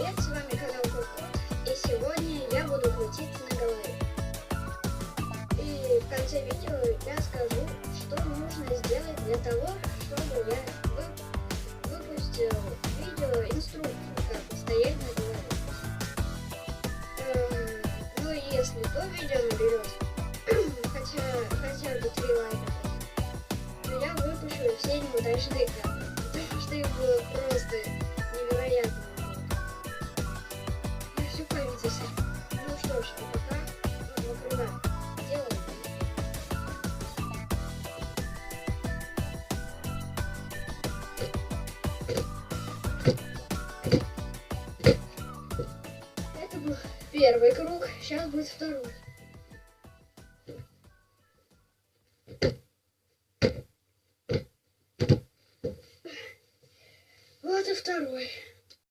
привет, с вами канал Кот и сегодня я буду крутиться на голове. И в конце видео я скажу, что нужно сделать для того, чтобы я вы- выпустил видео инструкцию, как стоять на голове. Эм, ну если то видео наберет хотя, хотя бы 3 лайка, то я выпущу все неудачные кадры, потому что их было просто Это был первый круг, сейчас будет второй. Вот и второй.